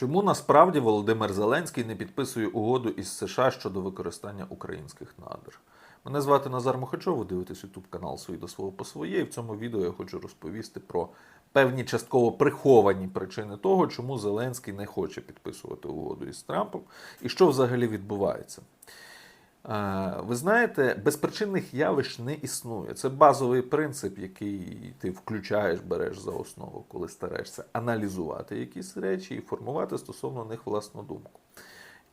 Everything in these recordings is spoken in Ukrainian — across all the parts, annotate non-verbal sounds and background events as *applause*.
Чому насправді Володимир Зеленський не підписує угоду із США щодо використання українських надр? Мене звати Назар Мохачов, ви дивитесь YouTube канал «Свої до свого по своє. І в цьому відео я хочу розповісти про певні частково приховані причини того, чому Зеленський не хоче підписувати угоду із Трампом і що взагалі відбувається. Ви знаєте, безпричинних явищ не існує. Це базовий принцип, який ти включаєш, береш за основу, коли стараєшся аналізувати якісь речі і формувати стосовно них власну думку.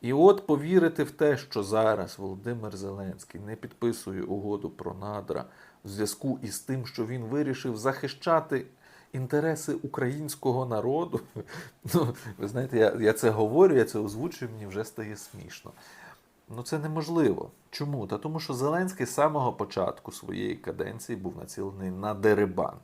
І от повірити в те, що зараз Володимир Зеленський не підписує угоду про надра в зв'язку із тим, що він вирішив захищати інтереси українського народу. *laughs* Ну, ви знаєте, я, я це говорю, я це озвучую, мені вже стає смішно. Ну це неможливо. Чому? Та тому, що Зеленський з самого початку своєї каденції був націлений на дерибан.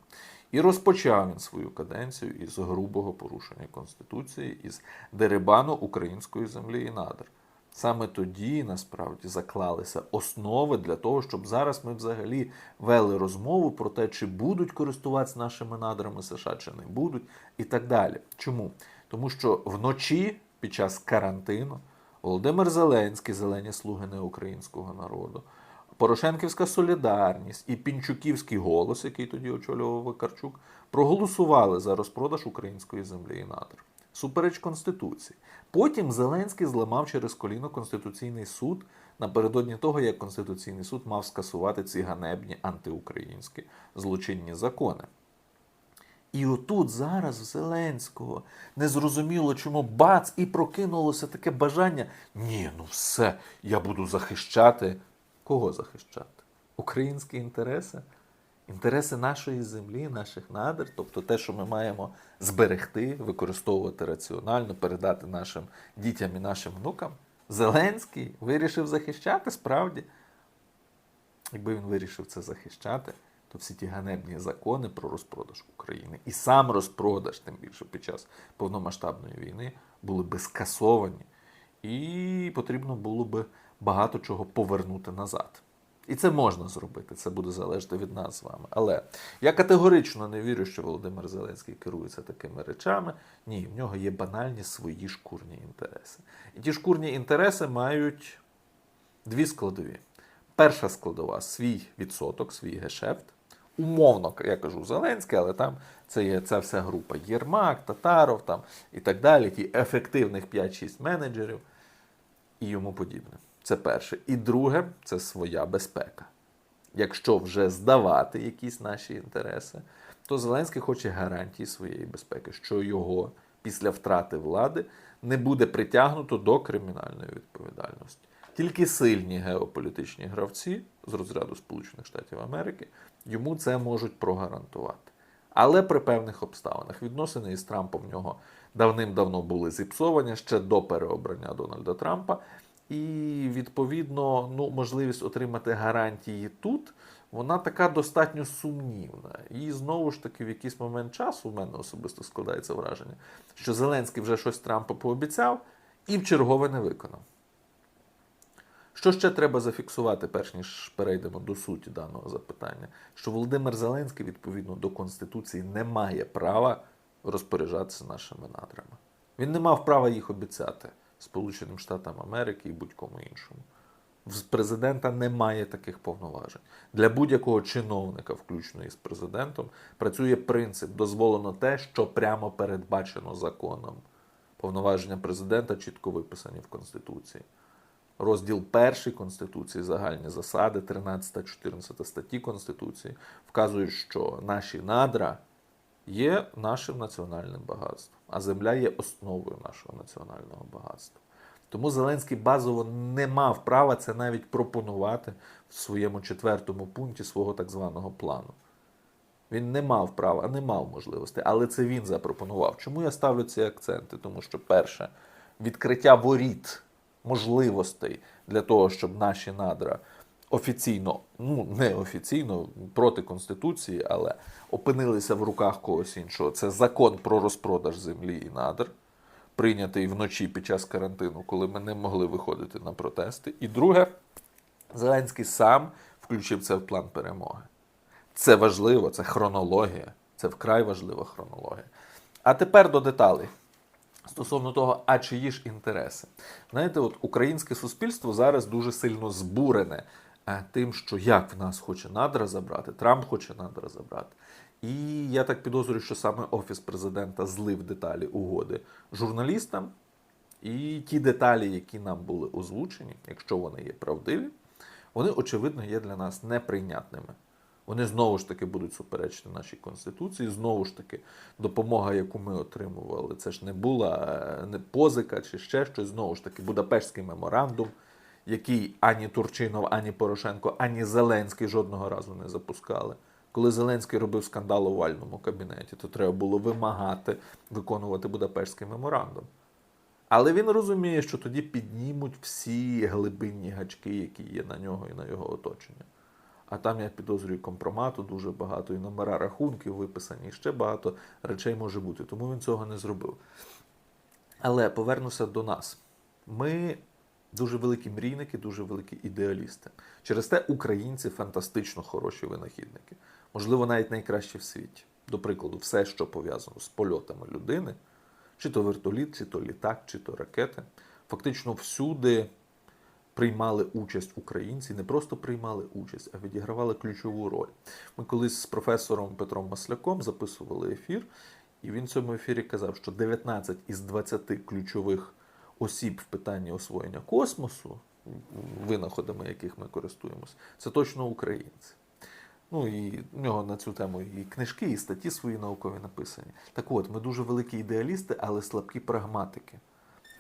І розпочав він свою каденцію із грубого порушення Конституції, із дерибану української землі і надр. Саме тоді насправді заклалися основи для того, щоб зараз ми взагалі вели розмову про те, чи будуть користуватися нашими надрами США, чи не будуть, і так далі. Чому? Тому що вночі під час карантину Володимир Зеленський, зелені слуги неукраїнського народу, Порошенківська солідарність і Пінчуківський голос, який тоді очолював Вакарчук, проголосували за розпродаж української землі і надр. Супереч Конституції. Потім Зеленський зламав через коліно Конституційний суд напередодні того, як Конституційний суд мав скасувати ці ганебні антиукраїнські злочинні закони. І отут зараз в Зеленського незрозуміло, чому бац, і прокинулося таке бажання. Ні, ну все, я буду захищати. Кого захищати? Українські інтереси? Інтереси нашої землі, наших надр, тобто те, що ми маємо зберегти, використовувати раціонально, передати нашим дітям і нашим внукам. Зеленський вирішив захищати справді. Якби він вирішив це захищати, то всі ті ганебні закони про розпродаж України і сам розпродаж, тим більше під час повномасштабної війни, були би скасовані, і потрібно було би багато чого повернути назад. І це можна зробити, це буде залежати від нас з вами. Але я категорично не вірю, що Володимир Зеленський керується такими речами. Ні, в нього є банальні свої шкурні інтереси. І ті шкурні інтереси мають дві складові. Перша складова свій відсоток, свій гешефт. Умовно, я кажу Зеленський, але там це є ця вся група Єрмак, Татаров там, і так далі, ті ефективних 5-6 менеджерів і йому подібне. Це перше. І друге це своя безпека. Якщо вже здавати якісь наші інтереси, то Зеленський хоче гарантії своєї безпеки, що його після втрати влади не буде притягнуто до кримінальної відповідальності. Тільки сильні геополітичні гравці з розряду Сполучених Штатів Америки йому це можуть прогарантувати. Але при певних обставинах відносини із Трампом в нього давним-давно були зіпсовані ще до переобрання Дональда Трампа. І відповідно, ну, можливість отримати гарантії тут, вона така достатньо сумнівна. І знову ж таки, в якийсь момент часу, в мене особисто складається враження, що Зеленський вже щось Трампу пообіцяв і в чергове не виконав. Що ще треба зафіксувати, перш ніж перейдемо до суті даного запитання? Що Володимир Зеленський, відповідно до Конституції, не має права розпоряджатися нашими надрами. Він не мав права їх обіцяти Сполученим Штатам Америки і будь-кому іншому. В президента немає таких повноважень. Для будь-якого чиновника, включно із президентом, працює принцип дозволено те, що прямо передбачено законом. Повноваження президента чітко виписані в Конституції. Розділ перший Конституції, загальні засади, 13-14 статті Конституції вказують, що наші надра є нашим національним багатством, а земля є основою нашого національного багатства. Тому Зеленський базово не мав права це навіть пропонувати в своєму четвертому пункті свого так званого плану. Він не мав права, не мав можливості, але це він запропонував. Чому я ставлю ці акценти? Тому що, перше, відкриття воріт можливостей для того, щоб наші надра офіційно, ну не офіційно, проти Конституції, але опинилися в руках когось іншого. Це закон про розпродаж землі і надр, прийнятий вночі під час карантину, коли ми не могли виходити на протести. І друге, Зеленський сам включив це в план перемоги. Це важливо, це хронологія, це вкрай важлива хронологія. А тепер до деталей. Стосовно того, а чиї ж інтереси? Знаєте, от українське суспільство зараз дуже сильно збурене е, тим, що як в нас хоче надра забрати, Трамп хоче надра забрати. І я так підозрюю, що саме Офіс президента злив деталі угоди журналістам. І ті деталі, які нам були озвучені, якщо вони є правдиві, вони, очевидно, є для нас неприйнятними. Вони знову ж таки будуть суперечити нашій конституції. Знову ж таки, допомога, яку ми отримували, це ж не була е, не позика чи ще щось. Знову ж таки, Будапештський меморандум, який ані Турчинов, ані Порошенко, ані Зеленський жодного разу не запускали. Коли Зеленський робив скандал у овальному кабінеті, то треба було вимагати виконувати Будапештський меморандум. Але він розуміє, що тоді піднімуть всі глибинні гачки, які є на нього і на його оточення. А там, я підозрюю, компромату дуже багато, і номера рахунків виписані, і ще багато речей може бути. Тому він цього не зробив. Але повернуся до нас. Ми дуже великі мрійники, дуже великі ідеалісти. Через те українці фантастично хороші винахідники. Можливо, навіть найкращі в світі. До прикладу, все, що пов'язано з польотами людини, чи то вертоліт, чи то літак, чи то ракети, фактично всюди приймали участь українці, не просто приймали участь, а відігравали ключову роль. Ми колись з професором Петром Масляком записували ефір, і він в цьому ефірі казав, що 19 із 20 ключових осіб в питанні освоєння космосу, винаходами яких ми користуємося, це точно українці. Ну і в нього на цю тему і книжки, і статті свої наукові написані. Так от, ми дуже великі ідеалісти, але слабкі прагматики.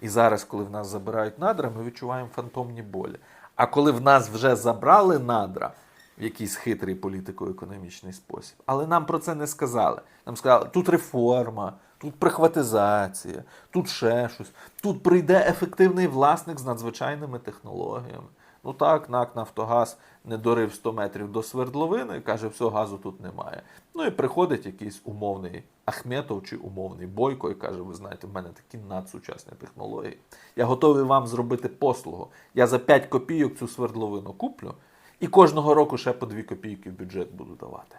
І зараз, коли в нас забирають надра, ми відчуваємо фантомні болі. А коли в нас вже забрали надра в якийсь хитрий політико-економічний спосіб, але нам про це не сказали. Нам сказали, тут реформа, тут прихватизація, тут ще щось, тут прийде ефективний власник з надзвичайними технологіями. Ну так, НАК Нафтогаз не дорив 100 метрів до свердловини, каже, все, газу тут немає. Ну і приходить якийсь умовний Ахметов чи умовний Бойко і каже: ви знаєте, в мене такі надсучасні технології. Я готовий вам зробити послугу. Я за 5 копійок цю свердловину куплю і кожного року ще по 2 копійки в бюджет буду давати.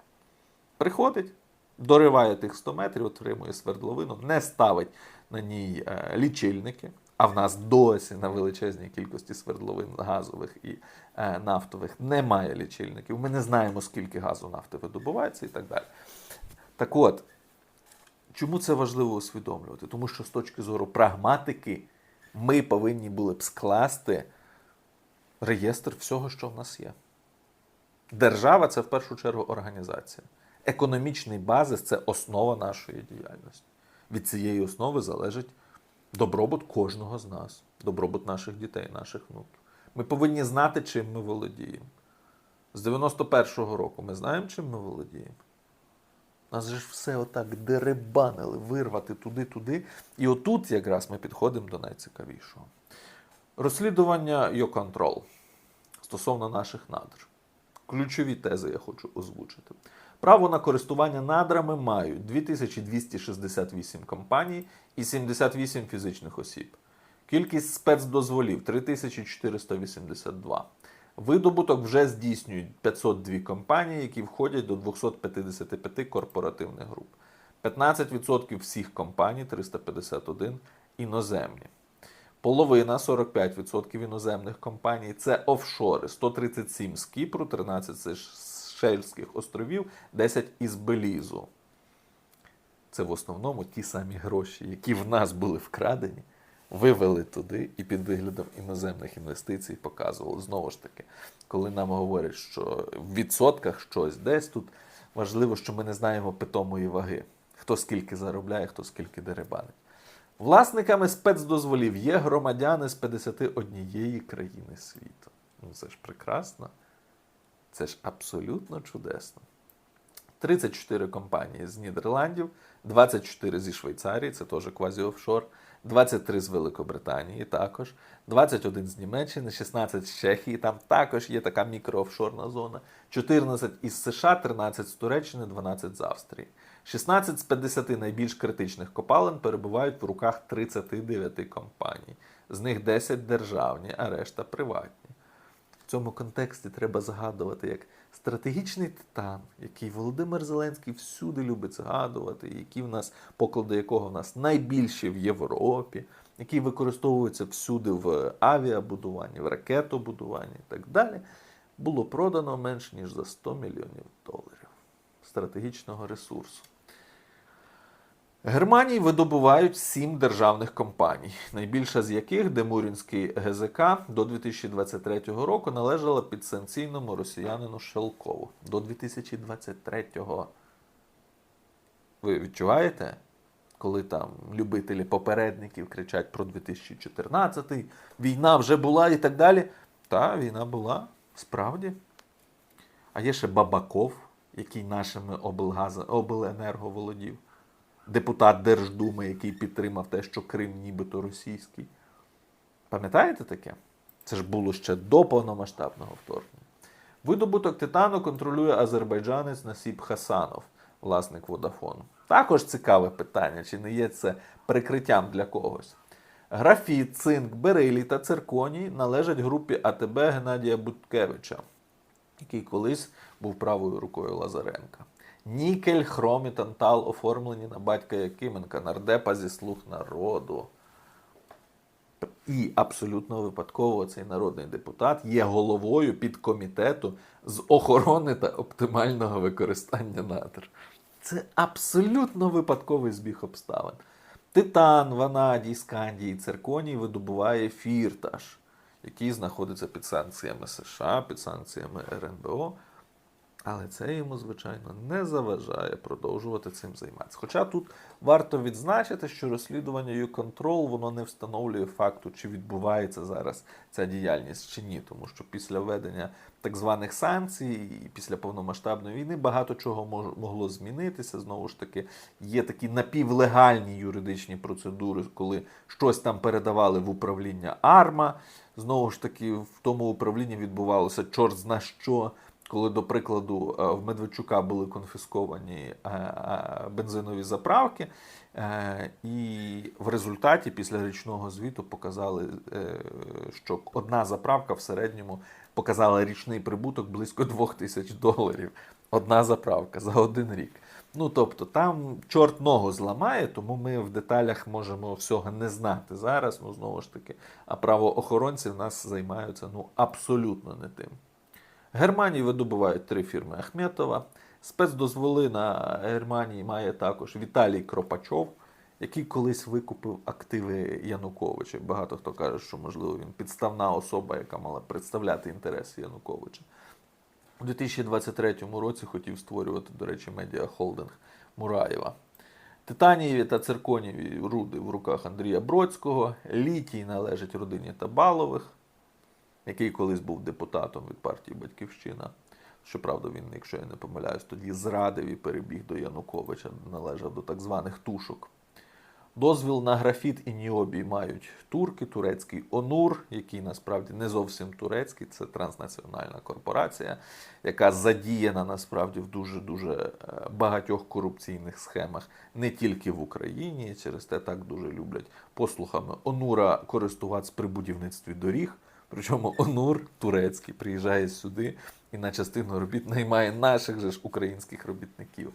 Приходить, дориває тих 100 метрів, отримує свердловину, не ставить на ній е, лічильники. А в нас досі на величезній кількості свердловин газових і е, нафтових немає лічильників. Ми не знаємо, скільки газу нафти видобувається і так далі. Так от, чому це важливо усвідомлювати? Тому що з точки зору прагматики ми повинні були б скласти реєстр всього, що в нас є. Держава це в першу чергу організація. Економічний базис це основа нашої діяльності. Від цієї основи залежить добробут кожного з нас, добробут наших дітей, наших внуків. Ми повинні знати, чим ми володіємо. З 91-го року ми знаємо, чим ми володіємо. Нас же ж все отак деребанили, вирвати туди-туди. І отут якраз ми підходимо до найцікавішого. Розслідування Йоконтрол стосовно наших надр. Ключові тези я хочу озвучити. Право на користування надрами мають 2268 компаній і 78 фізичних осіб. Кількість спецдозволів 3482. Видобуток вже здійснюють 502 компанії, які входять до 255 корпоративних груп. 15% всіх компаній 351 іноземні. Половина 45% іноземних компаній це офшори, 137 з Кіпру, 13 з Шельських островів, 10 із Белізу. Це в основному ті самі гроші, які в нас були вкрадені, вивели туди і під виглядом іноземних інвестицій показували. Знову ж таки, коли нам говорять, що в відсотках щось десь тут важливо, що ми не знаємо питомої ваги. Хто скільки заробляє, хто скільки деребанить. Власниками спецдозволів є громадяни з 51 країни світу. Ну це ж прекрасно. Це ж абсолютно чудесно. 34 компанії з Нідерландів, 24 зі Швейцарії, це теж квазіофшор, 23 з Великобританії також, 21 з Німеччини, 16 з Чехії, там також є така мікроофшорна зона, 14 із США, 13 з Туреччини, 12 з Австрії. 16 з 50 найбільш критичних копалин перебувають в руках 39 компаній. З них 10 державні, а решта приватні. В цьому контексті треба згадувати, як Стратегічний титан, який Володимир Зеленський всюди любить згадувати, який в нас, поклади якого в нас найбільші в Європі, який використовується всюди в авіабудуванні, в ракетобудуванні і так далі, було продано менш ніж за 100 мільйонів доларів стратегічного ресурсу. Германії видобувають сім державних компаній, найбільша з яких Демурінський ГЗК до 2023 року належала підсанкційному росіянину Шелкову. До 2023-го. Ви відчуваєте, коли там любителі попередників кричать про 2014, й війна вже була і так далі? Та, війна була, справді. А є ще Бабаков, який нашими облгаз... обленерго володів депутат Держдуми, який підтримав те, що Крим нібито російський. Пам'ятаєте таке? Це ж було ще до повномасштабного вторгнення. Видобуток титану контролює азербайджанець Насіб Хасанов, власник Водафону. Також цікаве питання, чи не є це прикриттям для когось. Графіт, цинк, берилій та цирконій належать групі АТБ Геннадія Буткевича, який колись був правою рукою Лазаренка. Нікель, хром і тантал оформлені на батька Якименка, нардепа зі слуг народу. І абсолютно випадково цей народний депутат є головою підкомітету з охорони та оптимального використання надр. Це абсолютно випадковий збіг обставин. Титан, ванадій, скандій і цирконій видобуває фірташ, який знаходиться під санкціями США, під санкціями РНБО. Але це йому, звичайно, не заважає продовжувати цим займатися. Хоча тут варто відзначити, що розслідування YouControl воно не встановлює факту, чи відбувається зараз ця діяльність чи ні. Тому що після введення так званих санкцій і після повномасштабної війни багато чого могло змінитися. Знову ж таки, є такі напівлегальні юридичні процедури, коли щось там передавали в управління АРМА. Знову ж таки, в тому управлінні відбувалося чорт зна що. Коли, до прикладу, е, в Медведчука були конфісковані е, е, бензинові заправки, і в результаті після річного звіту показали, що одна заправка в середньому показала річний прибуток близько 2 тисяч доларів. Одна заправка за один рік. Ну тобто там чорт ногу зламає, тому ми в деталях можемо всього не знати зараз. Ну знову ж таки, а правоохоронці в нас займаються ну абсолютно не тим. Германії видобувають три фірми Ахметова. Спецдозволи на Германії має також Віталій Кропачов, який колись викупив активи Януковича. Багато хто каже, що можливо він підставна особа, яка мала представляти інтереси Януковича. У 2023 році хотів створювати, до речі, медіахолдинг Мураєва. Титанієві та цирконієві руди в руках Андрія Бродського. Літій належить родині Табалових який колись був депутатом від партії Батьківщина. Щоправда, він, якщо я не помиляюсь, тоді зрадив і перебіг до Януковича, належав до так званих тушок. Дозвіл на графіт і ніобій мають турки, турецький Онур, який насправді не зовсім турецький, це транснаціональна корпорація, яка задіяна насправді в дуже-дуже е, багатьох корупційних схемах не тільки в Україні, через те так дуже люблять послухами Онура користуватися при будівництві доріг. Причому Онур турецький приїжджає сюди і на частину робіт наймає наших же ж українських робітників.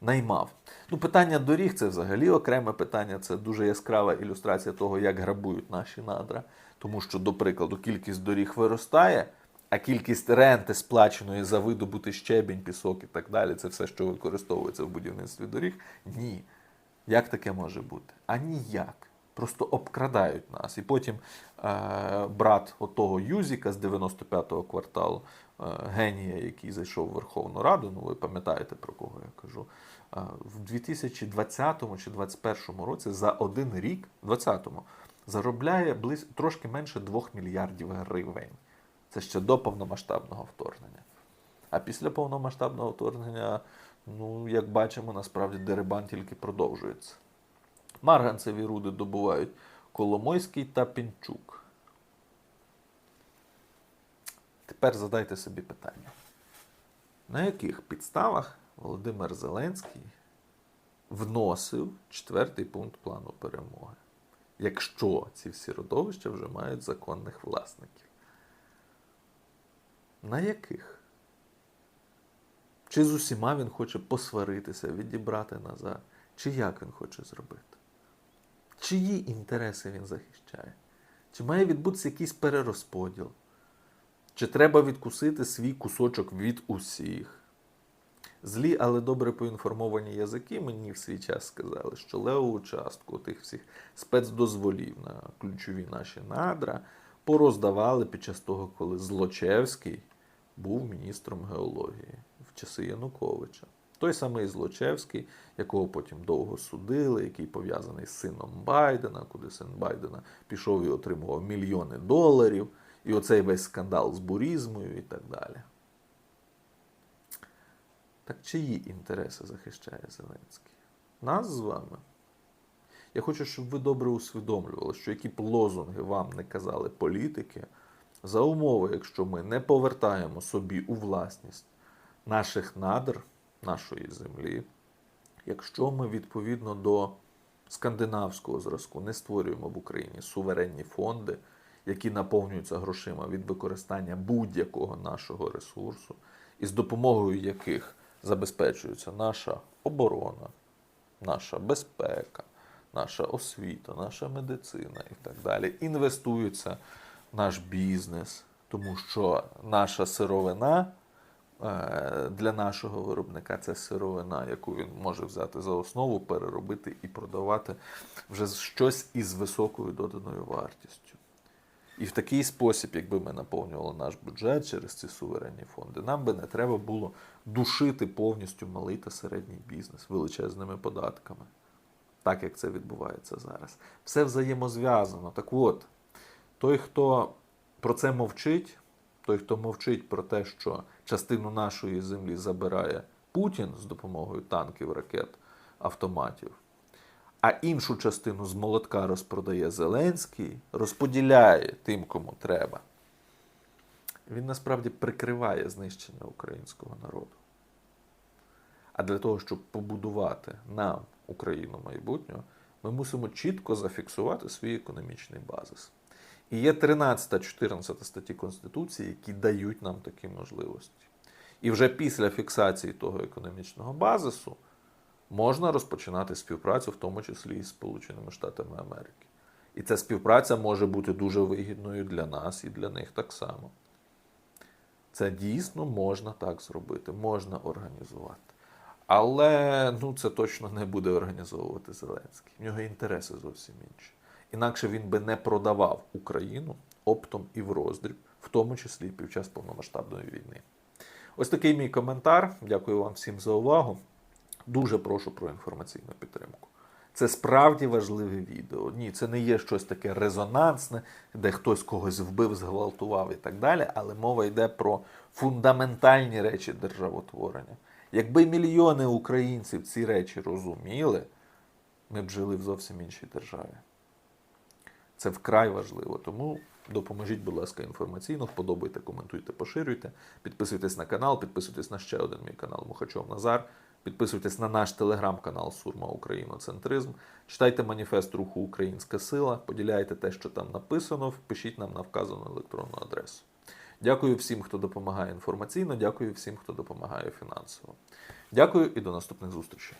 Наймав. Ну, питання доріг це взагалі окреме питання. Це дуже яскрава ілюстрація того, як грабують наші надра. Тому що, до прикладу, кількість доріг виростає, а кількість ренти, сплаченої за видобутий щебінь, пісок і так далі, це все, що використовується в будівництві доріг. Ні. Як таке може бути? А ніяк. Просто обкрадають нас. І потім е, брат отого Юзіка з 95-го кварталу, е, генія, який зайшов в Верховну Раду, ну ви пам'ятаєте про кого я кажу, е, в 2020 чи 2021 році за один рік, 20-му, заробляє близько трошки менше 2 мільярдів гривень. Це ще до повномасштабного вторгнення. А після повномасштабного вторгнення, ну, як бачимо, насправді дерибан тільки продовжується. Марганцеві руди добувають Коломойський та Пінчук. Тепер задайте собі питання. На яких підставах Володимир Зеленський вносив четвертий пункт плану перемоги, якщо ці всі родовища вже мають законних власників? На яких? Чи з усіма він хоче посваритися, відібрати назад, чи як він хоче зробити? Чиї інтереси він захищає? Чи має відбутися якийсь перерозподіл? Чи треба відкусити свій кусочок від усіх? Злі, але добре поінформовані язики мені в свій час сказали, що левову частку тих всіх спецдозволів на ключові наші надра пороздавали під час того, коли Злочевський був міністром геології в часи Януковича. Той самий Злочевський, якого потім довго судили, який пов'язаний з сином Байдена, куди син Байдена пішов і отримував мільйони доларів, і оцей весь скандал з бурізмою і так далі. Так чиї інтереси захищає Зеленський? Нас з вами. Я хочу, щоб ви добре усвідомлювали, що які б лозунги вам не казали політики, за умови, якщо ми не повертаємо собі у власність наших надр, нашої землі, якщо ми відповідно до скандинавського зразку не створюємо в Україні суверенні фонди, які наповнюються грошима від використання будь-якого нашого ресурсу, і з допомогою яких забезпечується наша оборона, наша безпека, наша освіта, наша медицина і так далі, інвестується наш бізнес, тому що наша сировина для нашого виробника це сировина, яку він може взяти за основу, переробити і продавати вже щось із високою доданою вартістю. І в такий спосіб, якби ми наповнювали наш бюджет через ці суверенні фонди, нам би не треба було душити повністю малий та середній бізнес величезними податками, так як це відбувається зараз. Все взаємозв'язано. Так от, той, хто про це мовчить, той, хто мовчить про те, що частину нашої землі забирає Путін з допомогою танків, ракет, автоматів, а іншу частину з молотка розпродає Зеленський, розподіляє тим, кому треба. Він насправді прикриває знищення українського народу. А для того, щоб побудувати нам Україну майбутнього, ми мусимо чітко зафіксувати свій економічний базис. І є 13-14 статті Конституції, які дають нам такі можливості. І вже після фіксації того економічного базису можна розпочинати співпрацю, в тому числі із Сполученими Штатами Америки. І ця співпраця може бути дуже вигідною для нас і для них так само. Це дійсно можна так зробити, можна організувати. Але ну, це точно не буде організовувати Зеленський. В нього інтереси зовсім інші. Інакше він би не продавав Україну оптом і в роздріб, в тому числі під час повномасштабної війни. Ось такий мій коментар. Дякую вам всім за увагу. Дуже прошу про інформаційну підтримку. Це справді важливе відео. Ні, це не є щось таке резонансне, де хтось когось вбив, зґвалтував і так далі. Але мова йде про фундаментальні речі державотворення. Якби мільйони українців ці речі розуміли, ми б жили в зовсім іншій державі. Це вкрай важливо. Тому допоможіть, будь ласка, інформаційно, вподобайте, коментуйте, поширюйте. Підписуйтесь на канал, підписуйтесь на ще один мій канал Мухачов Назар. Підписуйтесь на наш телеграм-канал Сурма Україноцентризм. Читайте маніфест руху Українська Сила, поділяйте те, що там написано, впишіть нам на вказану електронну адресу. Дякую всім, хто допомагає інформаційно, дякую всім, хто допомагає фінансово. Дякую і до наступних зустрічей.